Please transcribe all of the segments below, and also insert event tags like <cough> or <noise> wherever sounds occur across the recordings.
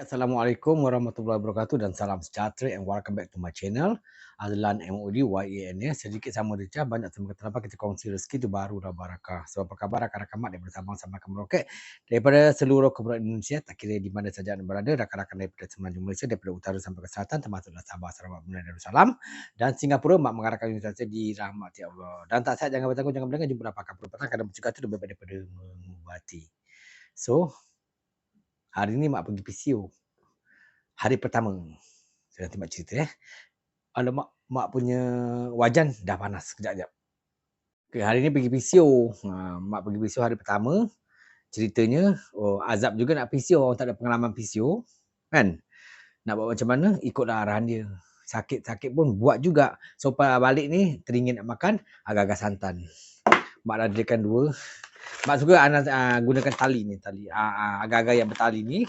Assalamualaikum warahmatullahi wabarakatuh dan salam sejahtera and welcome back to my channel Azlan MOD YAN ya. Sedikit sama Rica, banyak terima kasih kita kongsi rezeki itu baru dah barakah. So apa khabar rakan-rakan mak daripada Sabang sampai ke Merauke daripada seluruh kepulauan Indonesia tak kira di mana saja anda berada rakan-rakan daripada semenanjung Malaysia daripada utara sampai ke selatan termasuk Sabah Sarawak Brunei Darussalam dan Singapura mak mengarahkan Indonesia di rahmat ya Allah. Dan tak saya jangan bertanggung jangan berdengar jumpa apa kapal petang kadang bercakap itu lebih daripada mengubati. So Hari ni mak pergi PCO. Hari pertama. Saya nanti mak cerita eh. Ada mak, punya wajan dah panas kejap-kejap. Okay, hari ni pergi PCO. Ha, mak pergi PCO hari pertama. Ceritanya, oh, azab juga nak PCO. Orang tak ada pengalaman PCO. Kan? Nak buat macam mana? Ikutlah arahan dia. Sakit-sakit pun buat juga. So, balik ni, teringin nak makan, agak-agak santan. Mak dah jadikan dua. Mak suka anak uh, gunakan tali ni tali. Uh, uh, agak-agak yang bertali ni.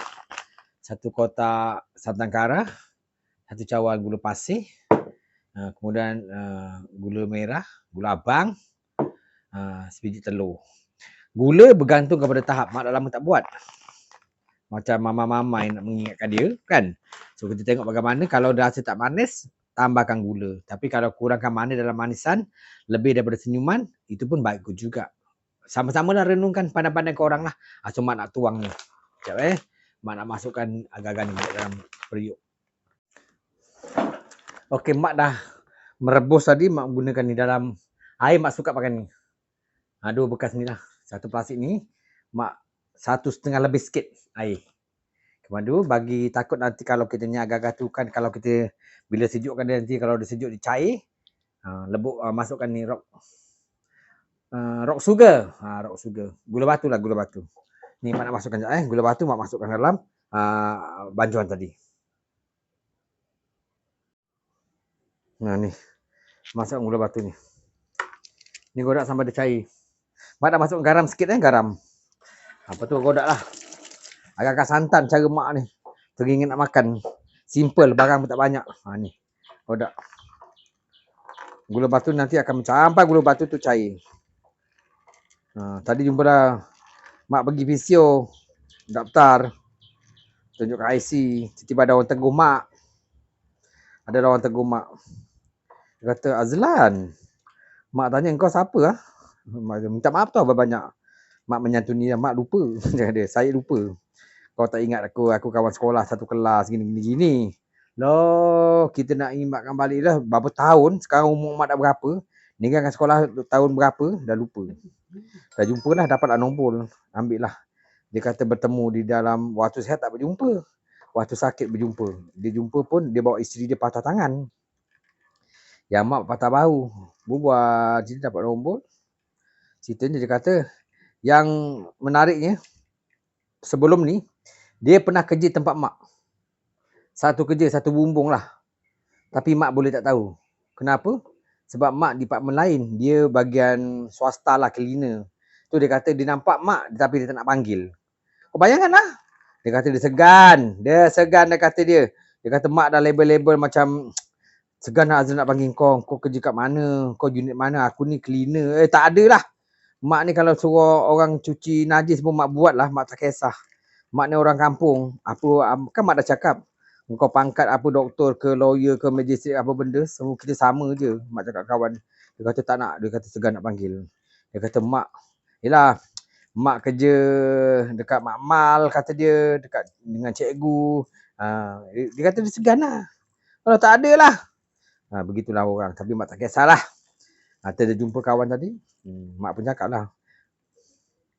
Satu kotak santan kara, satu cawan gula pasir, uh, kemudian uh, gula merah, gula abang, uh, sebiji telur. Gula bergantung kepada tahap. Mak dah lama tak buat. Macam mama-mama yang nak mengingatkan dia kan. So kita tengok bagaimana kalau dah rasa tak manis, tambahkan gula. Tapi kalau kurangkan manis dalam manisan, lebih daripada senyuman, itu pun baik juga sama-sama lah renungkan pandang-pandang ke orang lah. Ah, so, mak nak tuang ni. Sekejap eh. Mak nak masukkan agak-agak ni dalam periuk. Okey, mak dah merebus tadi. Mak gunakan ni dalam air. Mak suka pakai ni. Ha, dua bekas ni lah. Satu plastik ni. Mak satu setengah lebih sikit air. Kemudian bagi takut nanti kalau kita ni agak-agak tu kan. Kalau kita bila sejukkan dia nanti. Kalau dia sejuk dia cair. Ha, lebuk uh, masukkan ni rock uh, rock sugar. Ha, rock sugar. Gula batu lah, gula batu. Ni mak nak masukkan sekejap eh. Gula batu mak masukkan dalam uh, banjuan tadi. Nah ni. Masukkan gula batu ni. Ni godak sampai dia cair. Mak nak masukkan garam sikit eh, garam. Apa tu godak lah. Agak-agak santan cara mak ni. Teringin nak makan. Simple, barang pun tak banyak. Ha ni. Godak. Gula batu nanti akan sampai gula batu tu cair. Ha, tadi jumpa dah mak pergi visio daftar. Tunjuk IC tiba-tiba ada orang tegur mak. Ada orang tegur mak. Dia kata Azlan mak tanya kau siapa ah? Minta maaf tau banyak mak menyantuni dia mak lupa. <laughs> Dia saya lupa. Kau tak ingat aku aku kawan sekolah satu kelas gini gini gini loh kita nak ingatkan balik dah. Berapa tahun? Sekarang umur mak dah berapa Ninggalkan sekolah tahun berapa, dah lupa. Dah jumpa lah, dapat lah nombor. Ambil lah. Dia kata bertemu di dalam, waktu sehat tak berjumpa. Waktu sakit berjumpa. Dia jumpa pun, dia bawa isteri dia patah tangan. Yang mak patah bahu. Buat, jadi dapat nombor. Ceritanya dia kata, yang menariknya, sebelum ni, dia pernah kerja tempat mak. Satu kerja, satu bumbung lah. Tapi mak boleh tak tahu. Kenapa? Sebab mak department lain, dia bagian swasta lah, cleaner. Tu dia kata dia nampak mak tapi dia tak nak panggil. Kau bayangkan lah. Dia kata dia segan. Dia segan dia kata dia. Dia kata mak dah label-label macam segan nak Azul nak panggil kau. Kau kerja kat mana? Kau unit mana? Aku ni cleaner. Eh tak ada lah. Mak ni kalau suruh orang cuci najis pun mak buat lah. Mak tak kisah. Mak ni orang kampung. Apa, kan mak dah cakap kau pangkat apa doktor ke lawyer ke magistrate apa benda semua kita sama je. Mak cakap kawan dia kata tak nak dia kata segan nak panggil. Dia kata mak yalah mak kerja dekat mak mal kata dia dekat dengan cikgu. Ha, dia kata dia segan lah. Kalau tak ada lah. Ha, begitulah orang. Tapi mak tak kisahlah. Ha, dia jumpa kawan tadi. Hmm, mak pun cakap lah.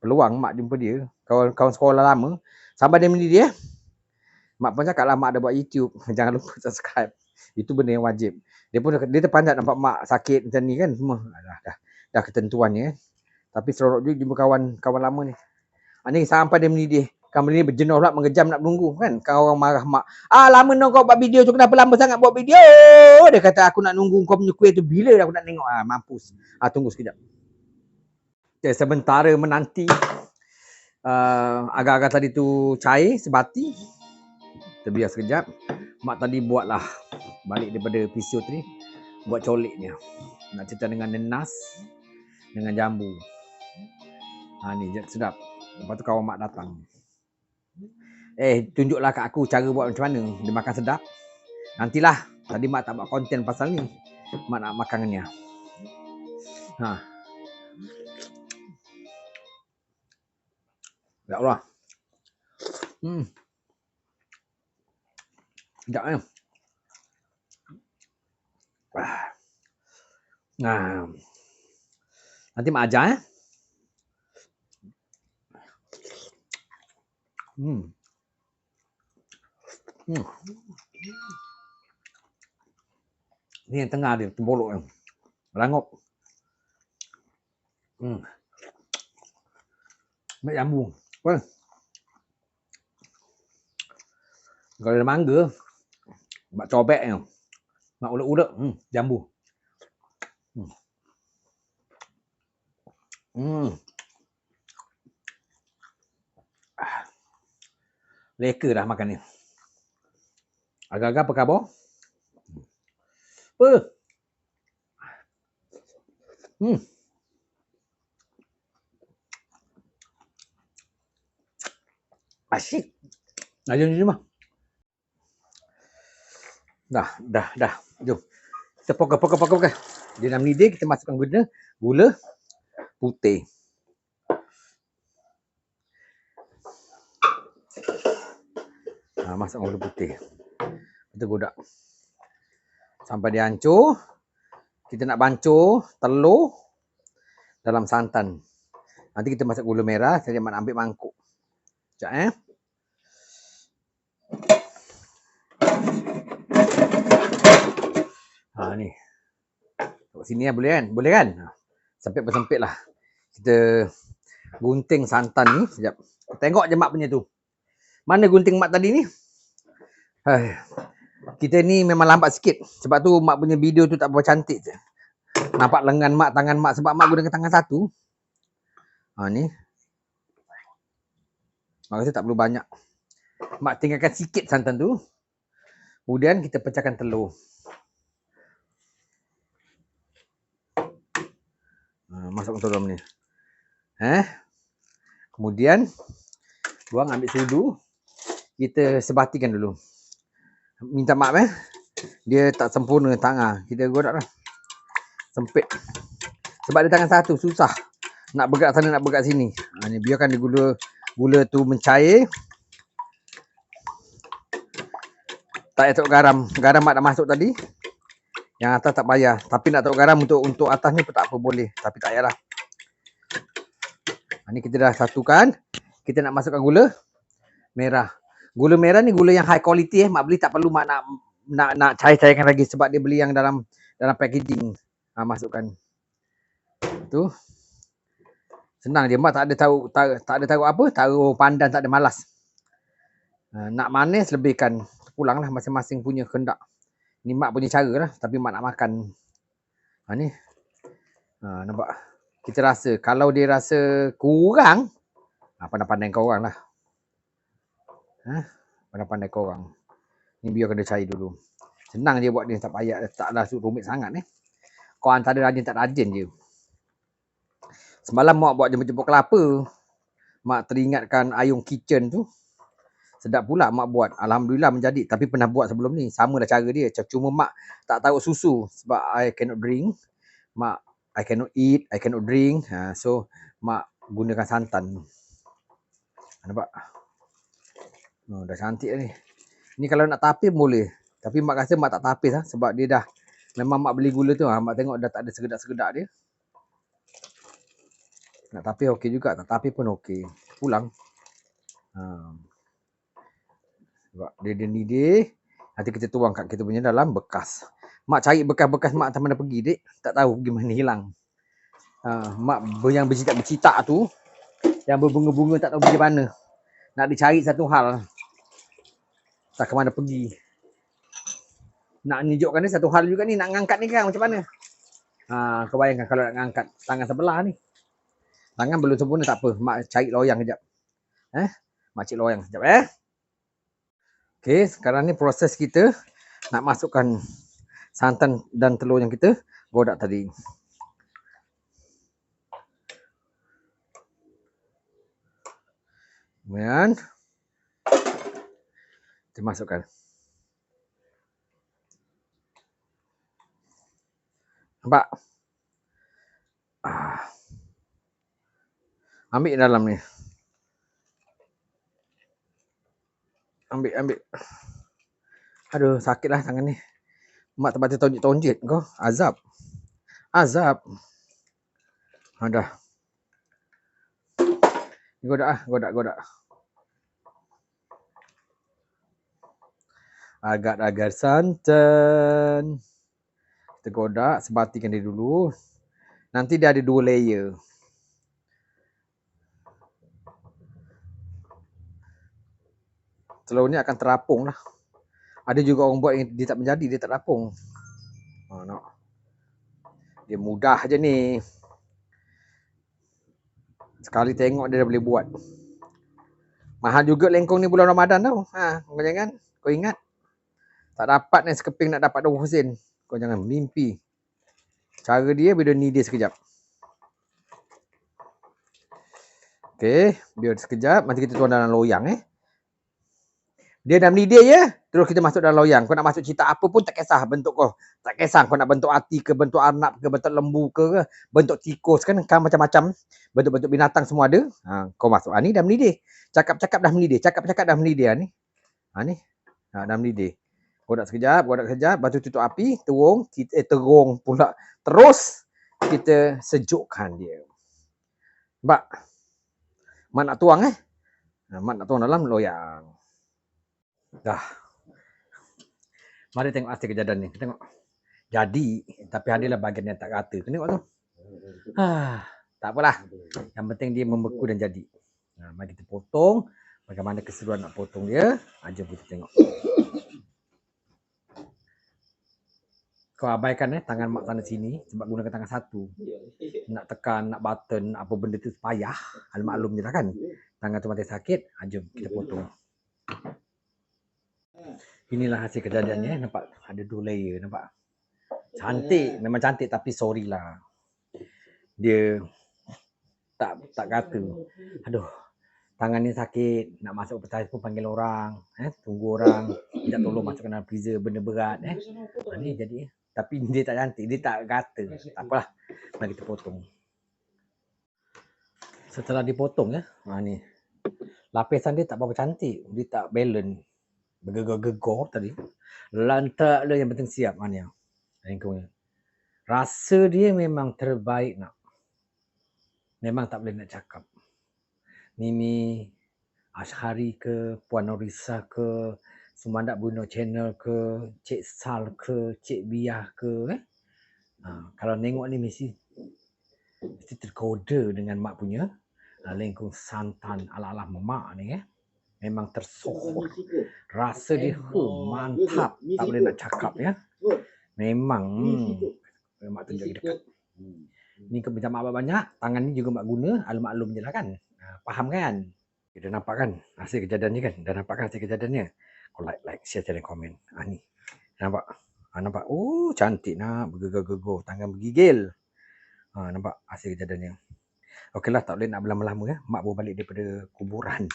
Peluang mak jumpa dia. Kawan kawan sekolah lama. Sampai dia mendidik dia Mak pun cakap lah mak ada buat YouTube. <laughs> Jangan lupa subscribe. Itu benda yang wajib. Dia pun dia terpanjat nampak mak sakit macam ni kan semua. Dah, dah, dah ketentuannya. Tapi seronok juga jumpa kawan kawan lama ni. Ha, ni sampai dia menidih. Kamu ni berjenuh pula mengejam nak menunggu kan. Kan orang marah mak. Ah lama nak kau buat video tu kenapa lama sangat buat video? Dia kata aku nak nunggu kau punya kuih tu bila aku nak tengok. Ah mampus. Ah tunggu sekejap. Okay, sementara menanti uh, agak-agak tadi tu cair sebati terbiar sekejap. Mak tadi buatlah balik daripada tadi. Buat coliknya. Nak cerita dengan nenas. Dengan jambu. Ha ni sedap. Lepas tu kawan mak datang. Eh, tunjuklah kat aku cara buat macam mana. Dia makan sedap. Nantilah. Tadi mak tak buat konten pasal ni. Mak nak makan dengan dia. Ha. Ya Allah. Hmm. Sekejap ni. Ah. Nah. Nanti mak ajar eh. Hmm. Hmm. Ni yang tengah dia, tembolok yang. Rangup. Hmm. Ambil jambu. Apa? Kalau ada mangga, mak cobek yang. Mak ulek-ulek, hmm, jambu. Hmm. Hmm. Ah. Leka dah makan ni. Agak-agak apa khabar? Apa? Hmm. Asyik. Nah, jom, Dah, dah, dah. Jom. Kita pokok, pokok, pokok, pokok. Dia nak mendidih, kita masukkan gula, gula putih. Ha, masuk gula putih. Kita godak. Sampai dia hancur. Kita nak bancur telur dalam santan. Nanti kita masuk gula merah. Saya nak ambil mangkuk. Sekejap eh. Ha ni. Kat sini lah boleh kan? Boleh kan? Ha. Sempit bersempit lah. Kita gunting santan ni. Sekejap. Tengok je mak punya tu. Mana gunting mak tadi ni? Hai. Kita ni memang lambat sikit. Sebab tu mak punya video tu tak berapa cantik je. Nampak lengan mak, tangan mak. Sebab mak gunakan tangan satu. Ha ni. Mak rasa tak perlu banyak. Mak tinggalkan sikit santan tu. Kemudian kita pecahkan telur. Masuk ke dalam ni. Eh? Kemudian buang ambil sudu. Kita sebatikan dulu. Minta maaf eh. Dia tak sempurna tangan. Kita godak lah. Sempit. Sebab dia tangan satu susah. Nak bergerak sana nak bergerak sini. Ha, ni biarkan dia gula gula tu mencair. Tak payah garam. Garam mak dah masuk tadi. Yang atas tak payah. Tapi nak tengok garam untuk untuk atas ni pun tak apa boleh. Tapi tak payahlah. Ha, ni kita dah satukan. Kita nak masukkan gula merah. Gula merah ni gula yang high quality eh. Mak beli tak perlu mak nak nak nak cair-cairkan lagi sebab dia beli yang dalam dalam packaging. Ha, masukkan. Tu. Senang je mak tak ada tahu tak, tak ada tahu apa, tahu pandan tak ada malas. Ha, nak manis lebihkan pulanglah masing-masing punya kehendak. Ni mak punya cara lah tapi mak nak makan. Ha ni. Ha nampak. Kita rasa kalau dia rasa kurang ha, pandai-pandai kau orang lah. Ha? Pandai-pandai kau orang. Ni biar kena cari dulu. Senang je buat dia tak payah taklah rumit sangat ni. Kau antara rajin tak rajin je. Semalam mak buat jemput-jemput kelapa. Mak teringatkan Ayung Kitchen tu. Sedap pula mak buat. Alhamdulillah menjadi. Tapi pernah buat sebelum ni. Sama lah cara dia. Cuma mak tak tahu susu. Sebab I cannot drink. Mak, I cannot eat. I cannot drink. Ha, so, mak gunakan santan. Nampak? Oh, dah cantik ni. Ni kalau nak tapis boleh. Tapi mak rasa mak tak tapis lah. Sebab dia dah. Memang mak beli gula tu. Ha. Mak tengok dah tak ada segedak-segedak dia. Nak tapis okey juga. Tak tapis pun okey. Pulang. Ha. Sebab dia dia ni dia. Nanti kita tuang kat kita punya dalam bekas. Mak cari bekas-bekas mak tak mana pergi dek. Tak tahu pergi mana hilang. Ha, mak yang bercitak-bercitak tu. Yang berbunga-bunga tak tahu pergi mana. Nak dicari satu hal. Tak ke mana pergi. Nak nunjukkan ni satu hal juga ni. Nak ngangkat ni kan macam mana. Ha, kau bayangkan kalau nak ngangkat tangan sebelah ni. Tangan belum sempurna tak apa. Mak cari loyang kejap. Eh? Mak cari loyang sekejap eh. Okey, sekarang ni proses kita nak masukkan santan dan telur yang kita godak tadi. Kemudian Kita masukkan. Nampak? Ah. Ambil dalam ni. Ambil, ambil. Aduh, sakitlah tangan ni. Mak tempat tonjit-tonjit kau. Azab. Azab. Dah. Godak ah, godak, godak. Agar-agar santan. Kita godak, sebatikan dia dulu. Nanti dia ada dua layer. Telur ni akan terapung lah. Ada juga orang buat yang dia tak menjadi, dia tak terapung. Ha, nak. Dia mudah je ni. Sekali tengok dia dah boleh buat. Mahal juga lengkong ni bulan Ramadan tau. Ha, kau jangan. Kau ingat. Tak dapat ni sekeping nak dapat 20 sen. Kau jangan mimpi. Cara dia bila ni dia sekejap. Okey, biar sekejap. Nanti kita tuang dalam loyang eh. Dia dah mendidih ya. Terus kita masuk dalam loyang. Kau nak masuk cerita apa pun tak kisah bentuk kau. Tak kisah kau nak bentuk hati ke, bentuk arnab ke, bentuk lembu ke, bentuk tikus kan. Kan macam-macam. Bentuk-bentuk binatang semua ada. Ha, kau masuk. Ha, ni dah mendidih. Cakap-cakap dah mendidih. Cakap-cakap dah mendidih. Ha, ni. Ha, ni. Ha, dah mendidih. Godak sekejap, godak sekejap. Lepas tu tutup api. Terung. Kita, eh, terung pula. Terus kita sejukkan dia. Nampak? Mak nak tuang eh. Ha, mak nak tuang dalam loyang. Dah. Mari tengok hasil kejadian ni. Tengok. Jadi, tapi adalah bahagian yang tak rata. Tengok tu. Ah, tak apalah. Yang penting dia membeku dan jadi. Nah, mari kita potong. Bagaimana keseruan nak potong dia. Ah, jom kita tengok. Kau abaikan eh tangan mak sana sini sebab gunakan tangan satu. Nak tekan, nak button, apa benda tu payah. Al maklum je lah kan. Tangan tu mati sakit. Ah, jom kita potong. Inilah hasil kejadiannya. Nampak ada dua layer. Nampak? Cantik. Memang cantik tapi sorry lah. Dia tak tak kata. Aduh. Tangan ni sakit. Nak masuk petai pun panggil orang. Eh, tunggu orang. Minta tolong masukkan dalam freezer benda berat. Eh. Ha, ni jadi. Tapi <laughs> dia tak cantik. Dia tak kata. Tak apalah. Mari kita potong. Setelah dipotong ya. Ha, ni. Lapisan dia tak berapa cantik. Dia tak balance bergegar-gegar tadi. Lantak dia yang penting siap mana yang. Rasa dia memang terbaik nak. Memang tak boleh nak cakap. Mimi Ashari ke, Puan Norisa ke, Sumandak Bruno Channel ke, Cik Sal ke, Cik Biah ke. Eh? Ha, kalau tengok ni mesti mesti terkoda dengan mak punya uh, lengkung santan ala-ala mak ni. Eh? Memang tersohor. Rasa dia huh, mantap. Tak boleh nak cakap ya. Memang hmm, mak tunjuk lagi dekat. Ni kebencana mak banyak, tangan ni juga mak guna, alum-alum je lah kan. Ha, faham kan? Kita nampak kan hasil kejadian ni kan? Dah nampak kan hasil kejadiannya? Kau like, like, share, share dan komen. Ha, ni. Nampak? Ha, nampak? Oh, cantik nak. Bergegar-gegar. Tangan bergigil. Ha, nampak hasil kejadiannya. Okeylah, tak boleh nak berlama-lama ya. Mak baru balik daripada kuburan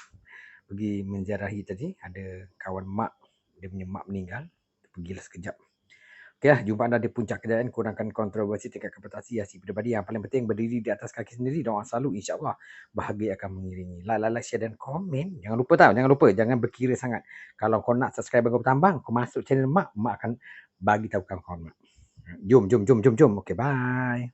pergi menjarahi tadi ada kawan mak dia punya mak meninggal pergilah sekejap. Okey lah, jumpa anda di puncak kejayaan kurangkan kontroversi tingkat kapitasi hasil pribadi yang paling penting berdiri di atas kaki sendiri doa selalu insyaAllah bahagia akan mengiringi. Like, like, like, share dan komen. Jangan lupa tau, jangan lupa jangan berkira sangat. Kalau kau nak subscribe kau bertambang kau masuk channel mak mak akan bagi tahu kau mak. Jom jom jom jom jom. Okey bye